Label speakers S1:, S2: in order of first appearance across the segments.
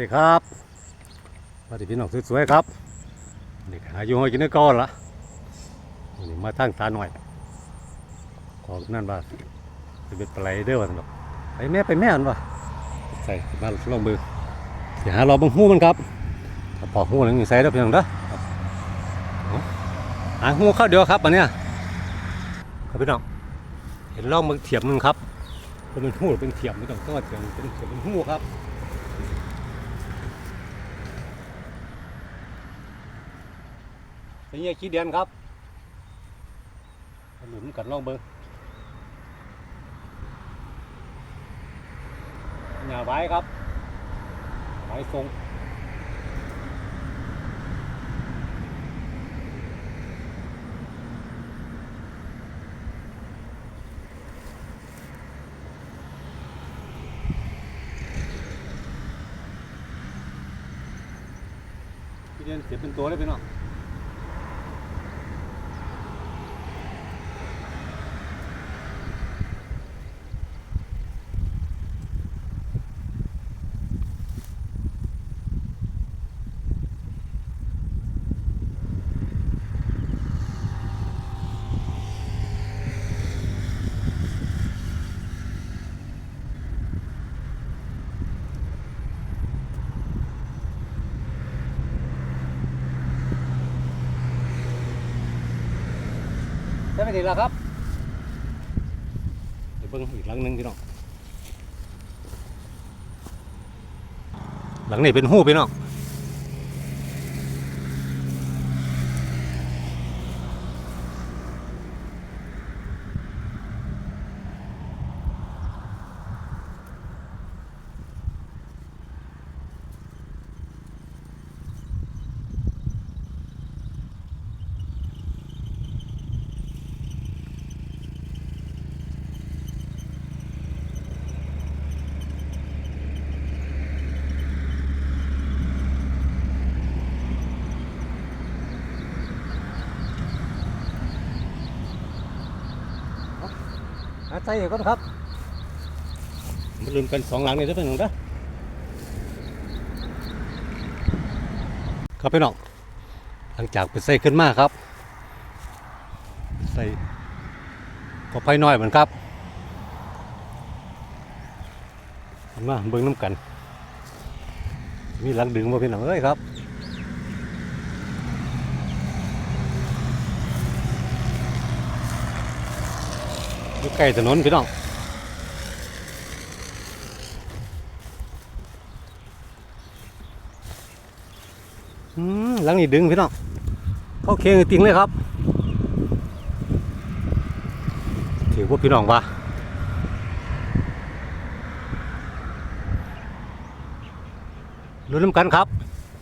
S1: ดีครับสวัสดีพี่น้องสวยๆครับนี่ก็หาอยู่ห้อยกินได้ก่อนละนี่มาทางตาหน่อย ของนั่นว่าจะเป็นปลาไหลเด้อว่าสนุกไปแม่ไปแม่อันว่าใส่มาลองมือเดี๋ยวหาเราบังหูมันครับถ้าปอกหูนึงใส่แล้เพียงเด้อเอาหาหูเข้าเดียวครับอันเนี้ยครับพี่น้องเห็นร่องมันเทียมมันครับเป็นหูหรือเป็นเทียมไม่ต้องต้องว่าเทียมเป็นเทียมเป็นหูครับ เป็นเงี้ยขี้เดียนครับหลุมกันล่องเบิ้งหญ้าไว้ครับไว้ทรงเดียนเสียเป็นตัวเลยพี่น้อ ช่ไหมทีละครับ เดี๋ยวเบิ้งอีกหลังหนึ่งพี่น้อง หลังนี้เป็นหูพี่น้อง หาใจก่อนครับมาลืมกันสองหลังนี่ได้เป็นหนึ่งเด้อครับพี่น้องหลังจากไปใส่ขึ้นมาครับ ใส่ก็ไฟน้อยเหมือนครับมาเบิ่งน้ำกัน มีหลังดึงมาพี่น้องเอ้ยครับ อยู่ใกล้ถนนพี่น้องอืมหลังนี้ดึงพี่น้องเข้าเคียงติงเลยครับถือว่าพี่น้องว่าลุ้นกันครับ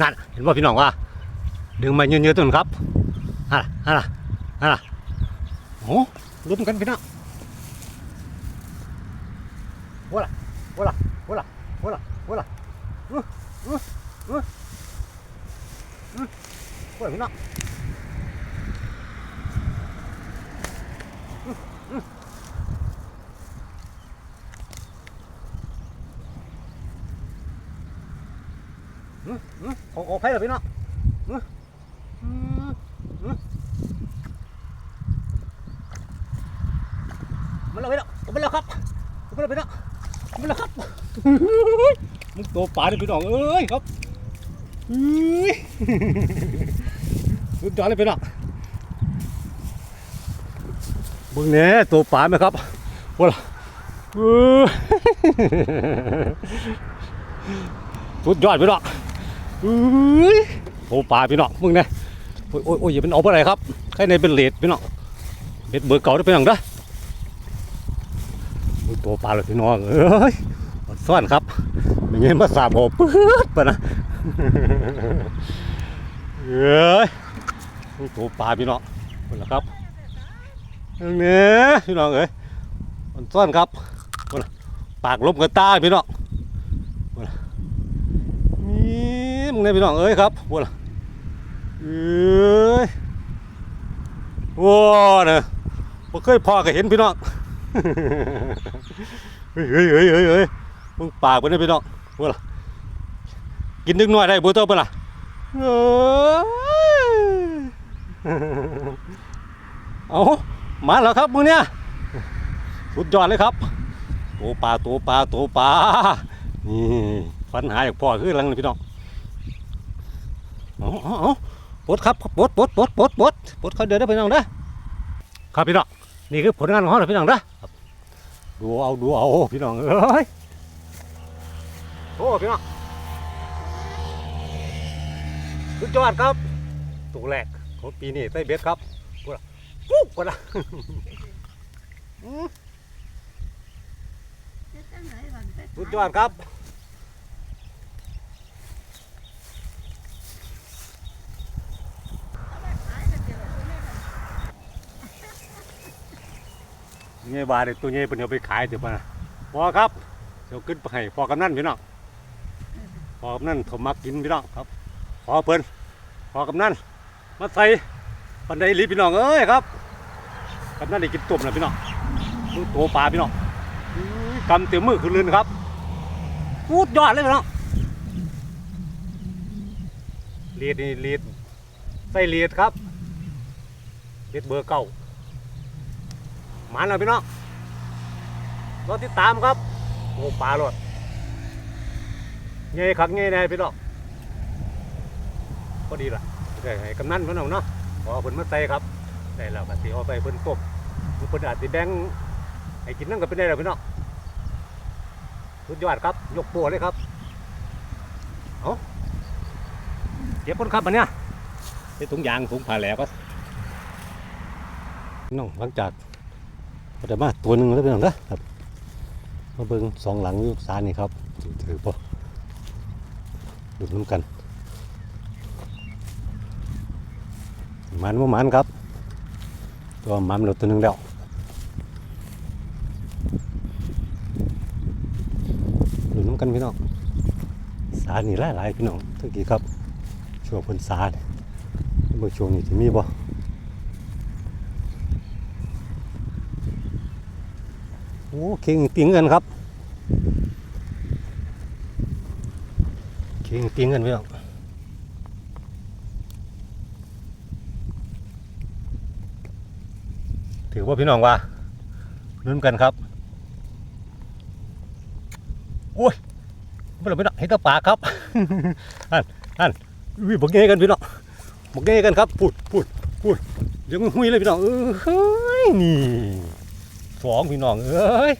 S1: นั่นเห็นว่าพี่น้องว่าดึงมาเยอะๆต้นครับฮะฮะฮะโอ้ลุ้นกันพี่น้อง voilà, voilà, voilà. Uh, uh, uh. Uh. Voilà, maintenant. Uh, uh. Uh, uh. ขอขอไพ่เลยพี่น้อง Uh. Uh. Uh. มันแล้วพี่น้องมันแล้วครับมันแล้วพี่น้อง มันแล้วครับมึงตัวปลาดิพี่น้องเอ้ยครับเฮ้ยสุดยอดเลยพี่น้องมึงเนี่ยตัวปลาไหมครับว้าล่ะเอ้ยสุดยอดพี่น้องเฮ้ยตัวปลาพี่น้องมึงเนี่ยโอ้ยโอ้ยโอ้ยอย่าเป็นเอาอะไรครับแค่ในเป็นเลดพี่น้องเบ็ดเบอร์เก่าได้พี่น้องเด้อมึง ตัวปลาเลยพี่น้องเอ้ยอดซ่อนครับไม่งั้มาสาบผมปื๊ดปะนะเอ้ยตัวปลาพี่น้องคนละครับเนี่ยพี่น้องเอ้ยอดซ่อนครับคนละปากลบกับตาพี่น้องนละนี่มึงเนี่ยพี่น้องเอ้ยครับคนละเอ้ยว้าเนี่ยบ่เคยพอก็เห็นพี่น้อง เฮ้ยเฮ้ยเฮ้ยเฮ้ยมึงปากไปได้พี่น้องว่าล่ะกินนึกน้อยได้บ่ตัวเปล่ะเอ้ยเอามาแล้วครับมือเนี้ยสุดยอดเลยครับตัวปลาตัวปลาตัวปลานี่ฟันหาจากพ่อคือหลังพี่น้องเอาเอาปดครับปดปดปดปดปดปดเขาเดินได้พี่น้องเด้อครับพี่น้อง นี่คือผลงานของเราพี่น้องเด้อครับดูเอาดูเอาพี่น้องเอ้ยโอ้พี่น้องสุดยอดครับตัวแรกของปีนี้ไส้เบ็ดครับกูละปุ๊บกูละสุดยอดครับ เงี้ยบาทตัวเงี้ยเป็นเอาไปขายเดี๋ยวมาพอครับเดี๋ยวขึ้นไปให้พอกำนันพี่น้องพอกำนันถมมักกินพี่น้องครับพอเพิ่นพอกำนันมาใส่ปันไดลีพี่น้องเอ้ยครับกำนันได้กินตุ่มนะพี่น้องตัวปลาพี่น้องกำเต็มมือคือลืนครับพูดยอดเลยพี่น้องเลียดนี่เลียดใส่เลียดครับเลียดเบอร์เก้า มาแล้วพี่น้องรอติดตามครับโอ้ปลาหลดเงยขักเงยแน่พี่น้องพอดีล่ะได้ให้กำนันเพิ่นเอาเนาะพอเพิ่นมาใส่ครับได้แล้วก็สิเอาไปเพิ่นต้มเพิ่นอาจสิแบ่งให้กินนั่นก็เป็นได้แล้วพี่น้องสุดยอดครับยกโปเลยครับเอาเก็บคนครับอันเนี้ยใส่ถุงยางถุงผ้าแหลก็น้องหลังจาก ก็ได้มาตัวหนึ่งแล้วพี่น้องนะครับมาเบิ่งสองหลังอยู่ซานนี่ครับถือป่ะดูน้ำกันมันบ่มันครับ ตัวมันเราตัวหนึ่งแล้วดูน้ำกันพี่น้องสานี่หลายหลายๆพี่น้องทั้งกี่ครับช่วงพิ่นสานเมื่อช่วงนี้จะมีบ่ โอ้เข่งติงเงินครับเข่งติงเงินพี่น้องถือว่าพี่น้องว่าลุ้นกันครับโอ้ยไม่ต้องไม่ต้องให้ตาปากครับอันอันวิบอกเงยกันพี่น้องบอกเงยกันครับพูดพูดพูดเดี๋ยวมันหุยเลยพี่น้องเออเฮ้ยนี่ สองพี่น้องเอ้ย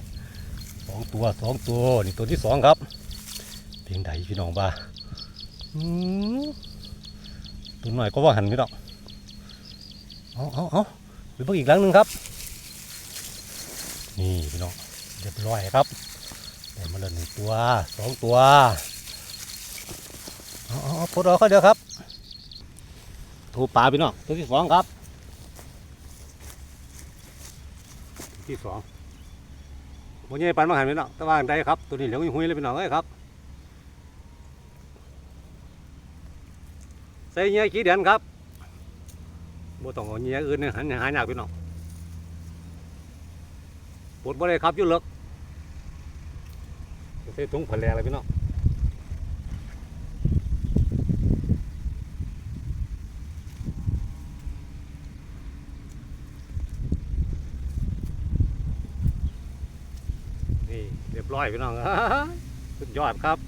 S1: สองตัวสองตัวนี่ตัวที่สองครับเพียงใดพี่น้องบ้าอืมตัวหน่อยก็ว่าหันพี่น้องเอาเอาเอาไปเบิ่งอีกหลังหนึ่งครับ นี่พี่น้องเรียบร้อยครับได้มาแล้วหนึ่งตัวสองตัวเอาเอาเอาพดเอาเขาเดียวครับถูกปลาพี่น้องตัวที่สองครับตัว ที่สองโมเย่ปันมาหันไปเน้องแตะวันได้ครับ ตัวนี้เหลืองหุยเลยพี่น้องเอ้ยครับใส่เงี้ยขี้เดือนครับบ่ต้องเอาเงี้ยอื่นเนี่ยหันหายากพี่น้องปวดบ่ได้ครับยุ่เลิกใส่ถุงผลแลอะไรพี่น้องนี่เร้อยพี่น้องสุดยอดครับ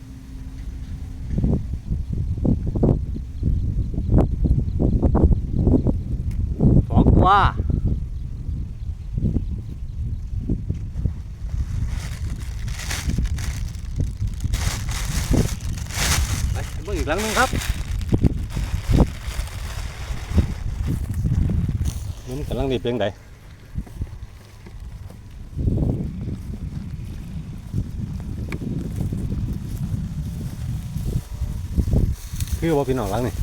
S1: สองตัวไปเบิ่งอีกหลังหนึงครับมันกำลังดีเพียงใด คือว่าพี่น้องหลังนี่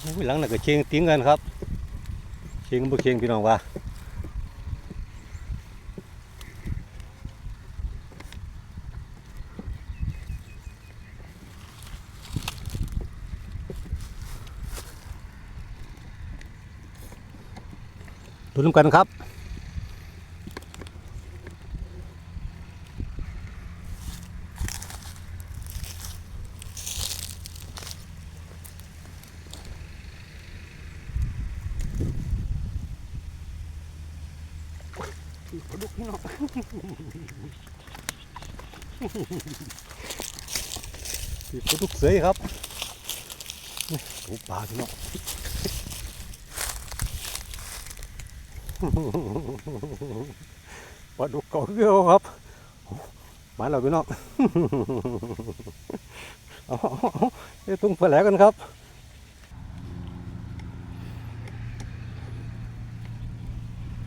S1: โอ้ยหลังน่ะก็เชียงติ้งกันครับเชียงบ่เชียงพี่น้องว่าดูน้ำกันครับ พี่ปลาดุกพี่น้องพี่ปลาดุกเสยครับนี่ปูปลาพี่น้องปลาดุกเก่าเกลียวครับมาแล้วพี่น้องเอาเอาตุ้งปลาแหลกันครับ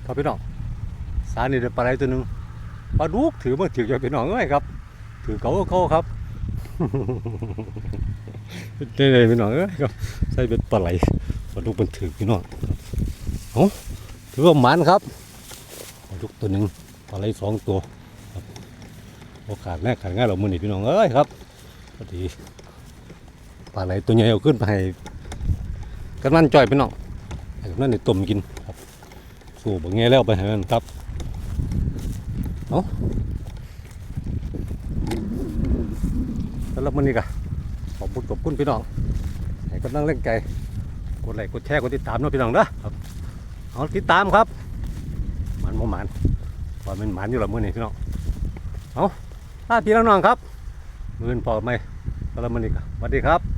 S1: ครับพี่น้อง สารนี่ได้ปลาไหลตัวหนึ่งปลาดุกถือมาถือจากพี่น้องเอ้ยครับ ถือเขาเขาครับได้เลยพี่น้องเอ้ยครับใส่เป็นปลาไหลปลาดุกมันถือพี่น้องเอาถือว่ามันครับปลาดุกตัวหนึ่งปลาไหลสองตัวครับโอกาสแม่ขาดง่ายเรามือนี่พี่น้องเอ้ยครับพอดีปลาไหลตัวใหญ่เอาขึ้นไปให้กันนั่นจ่อยพี่น้องกันนั่นในต้มกินครับ สู้บางแง่แล้วไปให้มันครับ เอาสำหรับมื้อนี้ก็ขอบคุณขอบคุณพี่น้องให้กำลังเล่นใจกดไลค์กดแชร์กดติดตามนะพี่น้องเด้อครับเอาติดตามครับหมันบ่หมันว่ามันหมันอยู่ละมือนี้พี่น้องเอาลาพี่น้องครับมือนพอไหมสำหรับมื้อนี้ก็สวัสดีครับ